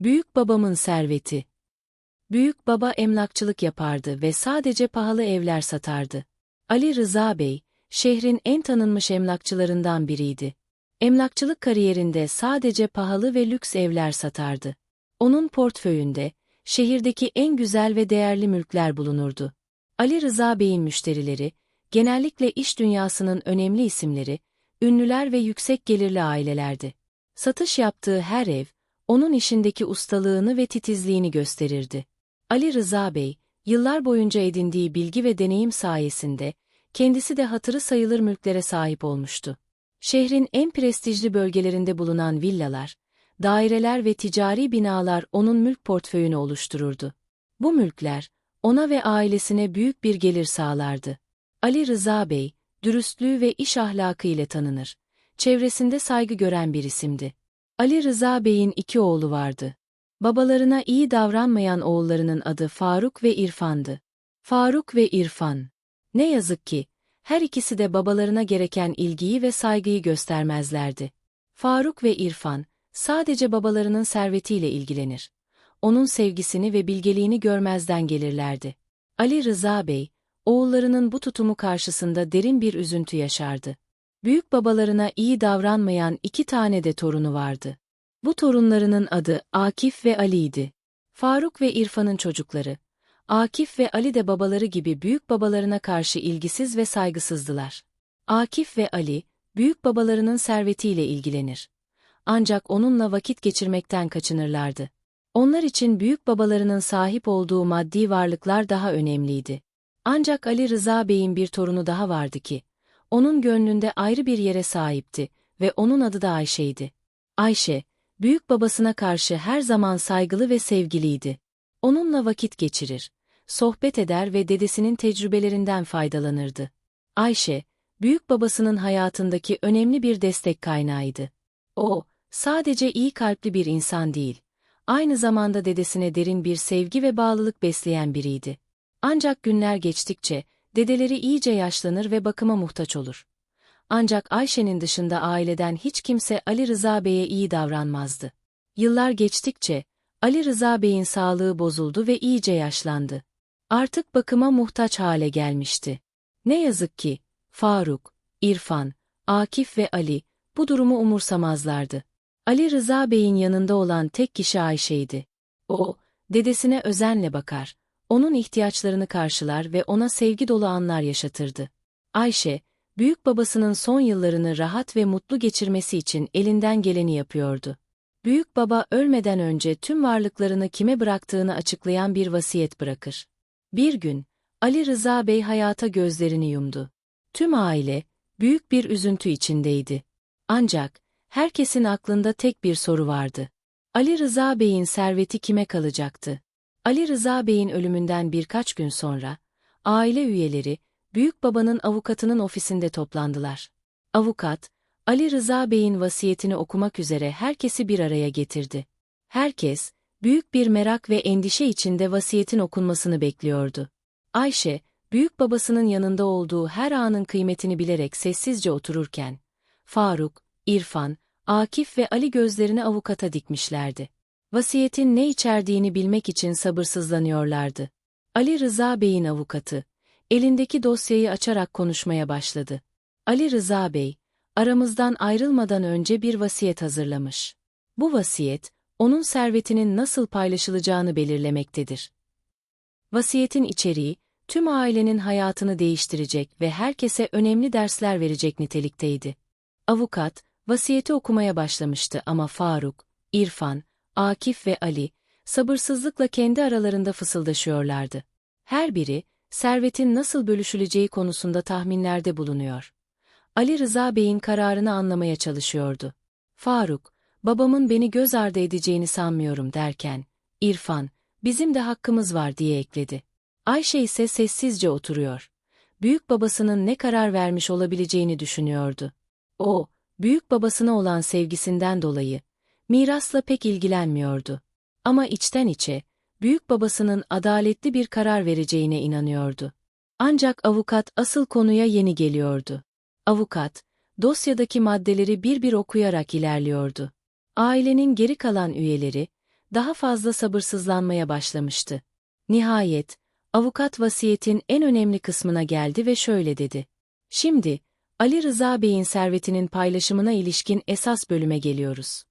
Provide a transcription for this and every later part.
Büyük babamın serveti. Büyük baba emlakçılık yapardı ve sadece pahalı evler satardı. Ali Rıza Bey, şehrin en tanınmış emlakçılarından biriydi. Emlakçılık kariyerinde sadece pahalı ve lüks evler satardı. Onun portföyünde, şehirdeki en güzel ve değerli mülkler bulunurdu. Ali Rıza Bey'in müşterileri, genellikle iş dünyasının önemli isimleri, ünlüler ve yüksek gelirli ailelerdi. Satış yaptığı her ev, onun işindeki ustalığını ve titizliğini gösterirdi. Ali Rıza Bey, yıllar boyunca edindiği bilgi ve deneyim sayesinde, kendisi de hatırı sayılır mülklere sahip olmuştu. Şehrin en prestijli bölgelerinde bulunan villalar, daireler ve ticari binalar onun mülk portföyünü oluştururdu. Bu mülkler, ona ve ailesine büyük bir gelir sağlardı. Ali Rıza Bey, dürüstlüğü ve iş ahlakı ile tanınır. Çevresinde saygı gören bir isimdi. Ali Rıza Bey'in iki oğlu vardı. Babalarına iyi davranmayan oğullarının adı Faruk ve İrfan'dı. Faruk ve İrfan. Ne yazık ki, her ikisi de babalarına gereken ilgiyi ve saygıyı göstermezlerdi. Faruk ve İrfan, sadece babalarının servetiyle ilgilenir. Onun sevgisini ve bilgeliğini görmezden gelirlerdi. Ali Rıza Bey, oğullarının bu tutumu karşısında derin bir üzüntü yaşardı. Büyük babalarına iyi davranmayan iki tane de torunu vardı. Bu torunlarının adı Akif ve Ali'ydi. Faruk ve İrfan'ın çocukları. Akif ve Ali de babaları gibi büyük babalarına karşı ilgisiz ve saygısızdılar. Akif ve Ali, büyük babalarının servetiyle ilgilenir. Ancak onunla vakit geçirmekten kaçınırlardı. Onlar için büyük babalarının sahip olduğu maddi varlıklar daha önemliydi. Ancak Ali Rıza Bey'in bir torunu daha vardı ki, onun gönlünde ayrı bir yere sahipti ve onun adı da Ayşe'ydi. Ayşe, büyük babasına karşı her zaman saygılı ve sevgiliydi. Onunla vakit geçirir, sohbet eder ve dedesinin tecrübelerinden faydalanırdı. Ayşe, büyük babasının hayatındaki önemli bir destek kaynağıydı. O, sadece iyi kalpli bir insan değil, aynı zamanda dedesine derin bir sevgi ve bağlılık besleyen biriydi. Ancak günler geçtikçe, dedeleri iyice yaşlanır ve bakıma muhtaç olur. Ancak Ayşe'nin dışında aileden hiç kimse Ali Rıza Bey'e iyi davranmazdı. Yıllar geçtikçe, Ali Rıza Bey'in sağlığı bozuldu ve iyice yaşlandı. Artık bakıma muhtaç hale gelmişti. Ne yazık ki, Faruk, İrfan, Akif ve Ali, bu durumu umursamazlardı. Ali Rıza Bey'in yanında olan tek kişi Ayşe'ydi. O, dedesine özenle bakar, onun ihtiyaçlarını karşılar ve ona sevgi dolu anlar yaşatırdı. Ayşe, büyük babasının son yıllarını rahat ve mutlu geçirmesi için elinden geleni yapıyordu. Büyük baba ölmeden önce tüm varlıklarını kime bıraktığını açıklayan bir vasiyet bırakır. Bir gün, Ali Rıza Bey hayata gözlerini yumdu. Tüm aile, büyük bir üzüntü içindeydi. Ancak, herkesin aklında tek bir soru vardı. Ali Rıza Bey'in serveti kime kalacaktı? Ali Rıza Bey'in ölümünden birkaç gün sonra, aile üyeleri, büyük babanın avukatının ofisinde toplandılar. Avukat, Ali Rıza Bey'in vasiyetini okumak üzere herkesi bir araya getirdi. Herkes, büyük bir merak ve endişe içinde vasiyetin okunmasını bekliyordu. Ayşe, büyük babasının yanında olduğu her anın kıymetini bilerek sessizce otururken, Faruk, İrfan, Akif ve Ali gözlerini avukata dikmişlerdi. Vasiyetin ne içerdiğini bilmek için sabırsızlanıyorlardı. Ali Rıza Bey'in avukatı, elindeki dosyayı açarak konuşmaya başladı. Ali Rıza Bey, aramızdan ayrılmadan önce bir vasiyet hazırlamış. Bu vasiyet, onun servetinin nasıl paylaşılacağını belirlemektedir. Vasiyetin içeriği, tüm ailenin hayatını değiştirecek ve herkese önemli dersler verecek nitelikteydi. Avukat, vasiyeti okumaya başlamıştı ama Faruk, İrfan, Akif ve Ali, sabırsızlıkla kendi aralarında fısıldaşıyorlardı. Her biri, servetin nasıl bölüşüleceği konusunda tahminlerde bulunuyor. Ali Rıza Bey'in kararını anlamaya çalışıyordu. Faruk, babamın beni göz ardı edeceğini sanmıyorum derken, İrfan, bizim de hakkımız var diye ekledi. Ayşe ise sessizce oturuyor. Büyük babasının ne karar vermiş olabileceğini düşünüyordu. O, büyük babasına olan sevgisinden dolayı, mirasla pek ilgilenmiyordu. Ama içten içe, büyük babasının adaletli bir karar vereceğine inanıyordu. Ancak avukat asıl konuya yeni geliyordu. Avukat, dosyadaki maddeleri bir bir okuyarak ilerliyordu. Ailenin geri kalan üyeleri, daha fazla sabırsızlanmaya başlamıştı. Nihayet, avukat vasiyetin en önemli kısmına geldi ve şöyle dedi. Şimdi, Ali Rıza Bey'in servetinin paylaşımına ilişkin esas bölüme geliyoruz.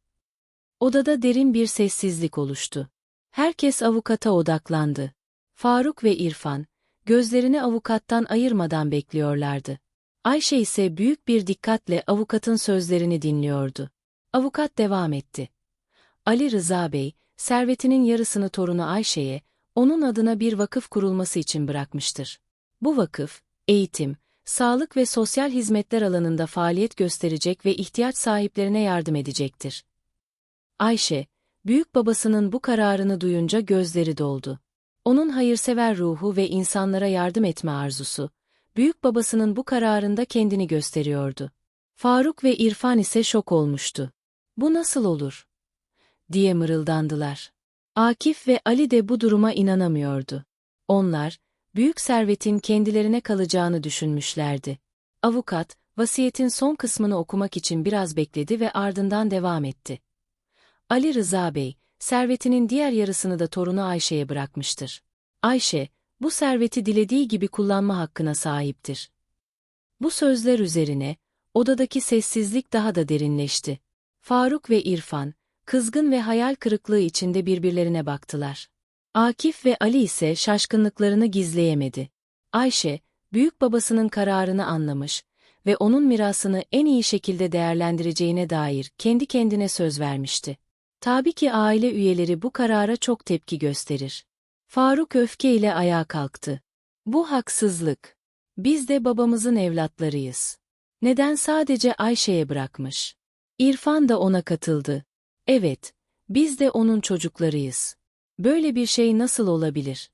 Odada derin bir sessizlik oluştu. Herkes avukata odaklandı. Faruk ve İrfan, gözlerini avukattan ayırmadan bekliyorlardı. Ayşe ise büyük bir dikkatle avukatın sözlerini dinliyordu. Avukat devam etti. Ali Rıza Bey, servetinin yarısını torunu Ayşe'ye, onun adına bir vakıf kurulması için bırakmıştır. Bu vakıf, eğitim, sağlık ve sosyal hizmetler alanında faaliyet gösterecek ve ihtiyaç sahiplerine yardım edecektir. Ayşe, büyük babasının bu kararını duyunca gözleri doldu. Onun hayırsever ruhu ve insanlara yardım etme arzusu, büyük babasının bu kararında kendini gösteriyordu. Faruk ve İrfan ise şok olmuştu. Bu nasıl olur? diye mırıldandılar. Akif ve Ali de bu duruma inanamıyordu. Onlar, büyük servetin kendilerine kalacağını düşünmüşlerdi. Avukat, vasiyetin son kısmını okumak için biraz bekledi ve ardından devam etti. Ali Rıza Bey, servetinin diğer yarısını da torunu Ayşe'ye bırakmıştır. Ayşe, bu serveti dilediği gibi kullanma hakkına sahiptir. Bu sözler üzerine, odadaki sessizlik daha da derinleşti. Faruk ve İrfan, kızgın ve hayal kırıklığı içinde birbirlerine baktılar. Akif ve Ali ise şaşkınlıklarını gizleyemedi. Ayşe, büyük babasının kararını anlamış ve onun mirasını en iyi şekilde değerlendireceğine dair kendi kendine söz vermişti. Tabii ki aile üyeleri bu karara çok tepki gösterir. Faruk öfkeyle ayağa kalktı. Bu haksızlık. Biz de babamızın evlatlarıyız. Neden sadece Ayşe'ye bırakmış? İrfan da ona katıldı. Evet, biz de onun çocuklarıyız. Böyle bir şey nasıl olabilir?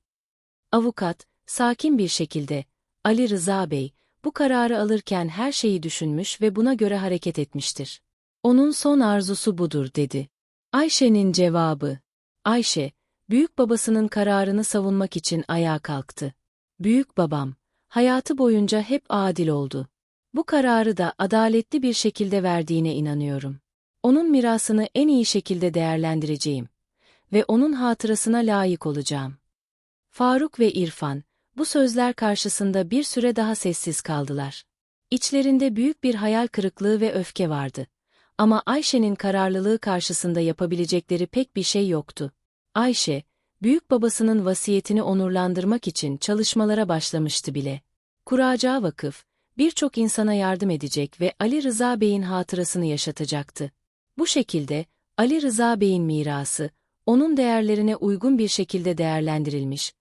Avukat, sakin bir şekilde, Ali Rıza Bey, bu kararı alırken her şeyi düşünmüş ve buna göre hareket etmiştir. Onun son arzusu budur dedi. Ayşe'nin cevabı. Ayşe, büyük babasının kararını savunmak için ayağa kalktı. Büyük babam, hayatı boyunca hep adil oldu. Bu kararı da adaletli bir şekilde verdiğine inanıyorum. Onun mirasını en iyi şekilde değerlendireceğim ve onun hatırasına layık olacağım. Faruk ve İrfan, bu sözler karşısında bir süre daha sessiz kaldılar. İçlerinde büyük bir hayal kırıklığı ve öfke vardı. Ama Ayşe'nin kararlılığı karşısında yapabilecekleri pek bir şey yoktu. Ayşe, büyük babasının vasiyetini onurlandırmak için çalışmalara başlamıştı bile. Kuracağı vakıf, birçok insana yardım edecek ve Ali Rıza Bey'in hatırasını yaşatacaktı. Bu şekilde, Ali Rıza Bey'in mirası, onun değerlerine uygun bir şekilde değerlendirilmiş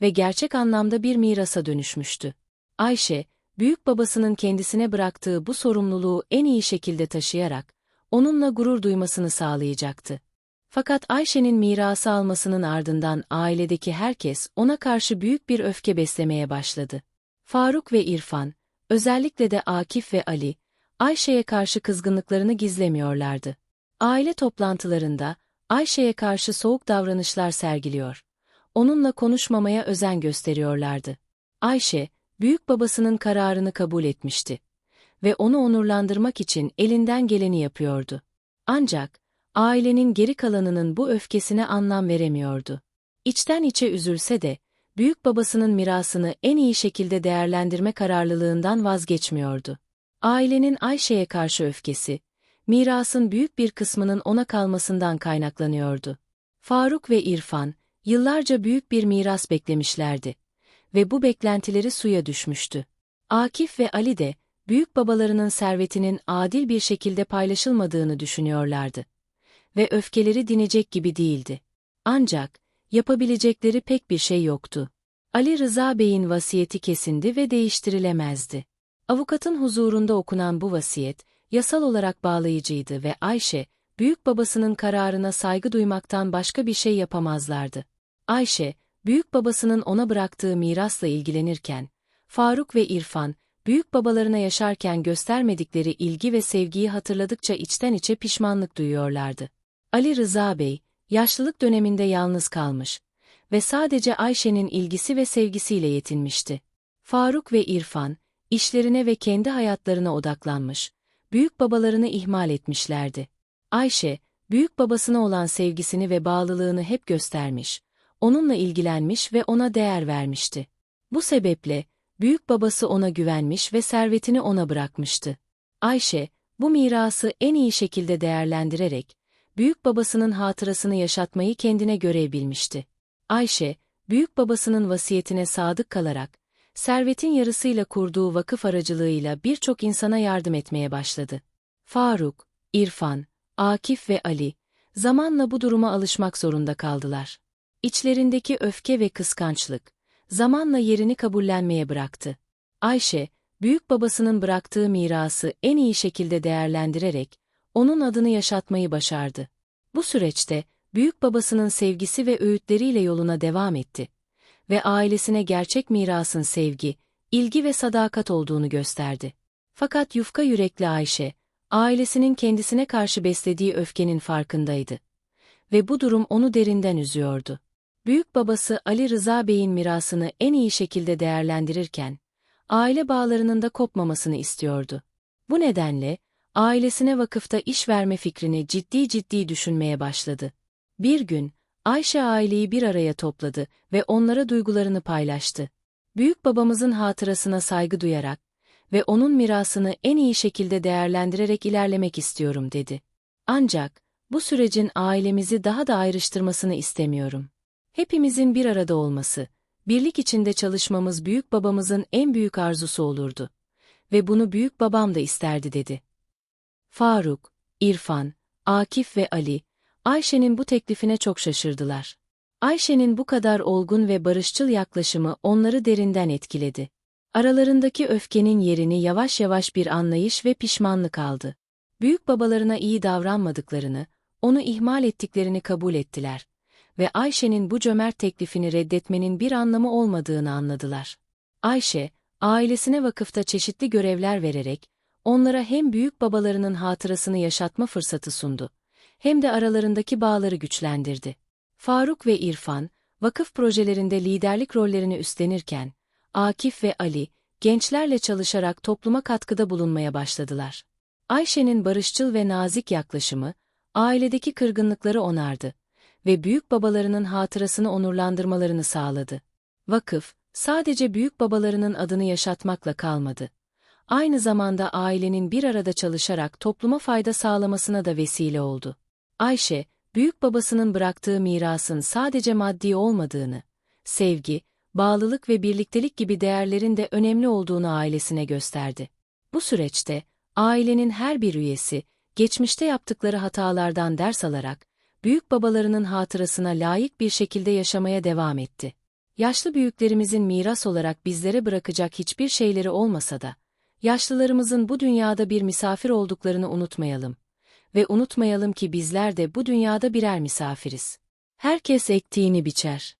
ve gerçek anlamda bir mirasa dönüşmüştü. Ayşe, büyük babasının kendisine bıraktığı bu sorumluluğu en iyi şekilde taşıyarak, onunla gurur duymasını sağlayacaktı. Fakat Ayşe'nin mirası almasının ardından ailedeki herkes ona karşı büyük bir öfke beslemeye başladı. Faruk ve İrfan, özellikle de Akif ve Ali, Ayşe'ye karşı kızgınlıklarını gizlemiyorlardı. Aile toplantılarında, Ayşe'ye karşı soğuk davranışlar sergiliyor. Onunla konuşmamaya özen gösteriyorlardı. Ayşe, büyük babasının kararını kabul etmişti ve onu onurlandırmak için elinden geleni yapıyordu. Ancak, ailenin geri kalanının bu öfkesine anlam veremiyordu. İçten içe üzülse de, büyük babasının mirasını en iyi şekilde değerlendirme kararlılığından vazgeçmiyordu. Ailenin Ayşe'ye karşı öfkesi, mirasın büyük bir kısmının ona kalmasından kaynaklanıyordu. Faruk ve İrfan, yıllarca büyük bir miras beklemişlerdi ve bu beklentileri suya düşmüştü. Akif ve Ali de, büyük babalarının servetinin adil bir şekilde paylaşılmadığını düşünüyorlardı. Ve öfkeleri dinecek gibi değildi. Ancak, yapabilecekleri pek bir şey yoktu. Ali Rıza Bey'in vasiyeti kesindi ve değiştirilemezdi. Avukatın huzurunda okunan bu vasiyet, yasal olarak bağlayıcıydı ve Ayşe, büyük babasının kararına saygı duymaktan başka bir şey yapamazlardı. Ayşe, büyük babasının ona bıraktığı mirasla ilgilenirken, Faruk ve İrfan, büyük babalarına yaşarken göstermedikleri ilgi ve sevgiyi hatırladıkça içten içe pişmanlık duyuyorlardı. Ali Rıza Bey, yaşlılık döneminde yalnız kalmış ve sadece Ayşe'nin ilgisi ve sevgisiyle yetinmişti. Faruk ve İrfan, işlerine ve kendi hayatlarına odaklanmış, büyük babalarını ihmal etmişlerdi. Ayşe, büyük babasına olan sevgisini ve bağlılığını hep göstermiş, onunla ilgilenmiş ve ona değer vermişti. Bu sebeple, büyük babası ona güvenmiş ve servetini ona bırakmıştı. Ayşe, bu mirası en iyi şekilde değerlendirerek, büyük babasının hatırasını yaşatmayı kendine görev bilmişti. Ayşe, büyük babasının vasiyetine sadık kalarak, servetin yarısıyla kurduğu vakıf aracılığıyla birçok insana yardım etmeye başladı. Faruk, İrfan, Akif ve Ali, zamanla bu duruma alışmak zorunda kaldılar. İçlerindeki öfke ve kıskançlık, zamanla yerini kabullenmeye bıraktı. Ayşe, büyük babasının bıraktığı mirası en iyi şekilde değerlendirerek, onun adını yaşatmayı başardı. Bu süreçte, büyük babasının sevgisi ve öğütleriyle yoluna devam etti ve ailesine gerçek mirasın sevgi, ilgi ve sadakat olduğunu gösterdi. Fakat yufka yürekli Ayşe, ailesinin kendisine karşı beslediği öfkenin farkındaydı. Ve bu durum onu derinden üzüyordu. Büyük babası Ali Rıza Bey'in mirasını en iyi şekilde değerlendirirken, aile bağlarının da kopmamasını istiyordu. Bu nedenle, ailesine vakıfta iş verme fikrini ciddi ciddi düşünmeye başladı. Bir gün, Ayşe aileyi bir araya topladı ve onlara duygularını paylaştı. Büyük babamızın hatırasına saygı duyarak ve onun mirasını en iyi şekilde değerlendirerek ilerlemek istiyorum dedi. Ancak, bu sürecin ailemizi daha da ayrıştırmasını istemiyorum. Hepimizin bir arada olması, birlik içinde çalışmamız büyük babamızın en büyük arzusu olurdu. Ve bunu büyük babam da isterdi dedi. Faruk, İrfan, Akif ve Ali, Ayşe'nin bu teklifine çok şaşırdılar. Ayşe'nin bu kadar olgun ve barışçıl yaklaşımı onları derinden etkiledi. Aralarındaki öfkenin yerini yavaş yavaş bir anlayış ve pişmanlık aldı. Büyük babalarına iyi davranmadıklarını, onu ihmal ettiklerini kabul ettiler ve Ayşe'nin bu cömert teklifini reddetmenin bir anlamı olmadığını anladılar. Ayşe, ailesine vakıfta çeşitli görevler vererek, onlara hem büyük babalarının hatırasını yaşatma fırsatı sundu, hem de aralarındaki bağları güçlendirdi. Faruk ve İrfan, vakıf projelerinde liderlik rollerini üstlenirken, Akif ve Ali, gençlerle çalışarak topluma katkıda bulunmaya başladılar. Ayşe'nin barışçıl ve nazik yaklaşımı, ailedeki kırgınlıkları onardı ve büyük babalarının hatırasını onurlandırmalarını sağladı. Vakıf, sadece büyük babalarının adını yaşatmakla kalmadı. Aynı zamanda ailenin bir arada çalışarak topluma fayda sağlamasına da vesile oldu. Ayşe, büyük babasının bıraktığı mirasın sadece maddi olmadığını, sevgi, bağlılık ve birliktelik gibi değerlerin de önemli olduğunu ailesine gösterdi. Bu süreçte, ailenin her bir üyesi, geçmişte yaptıkları hatalardan ders alarak, büyük babalarının hatırasına layık bir şekilde yaşamaya devam etti. Yaşlı büyüklerimizin miras olarak bizlere bırakacak hiçbir şeyleri olmasa da, yaşlılarımızın bu dünyada bir misafir olduklarını unutmayalım. Ve unutmayalım ki bizler de bu dünyada birer misafiriz. Herkes ektiğini biçer.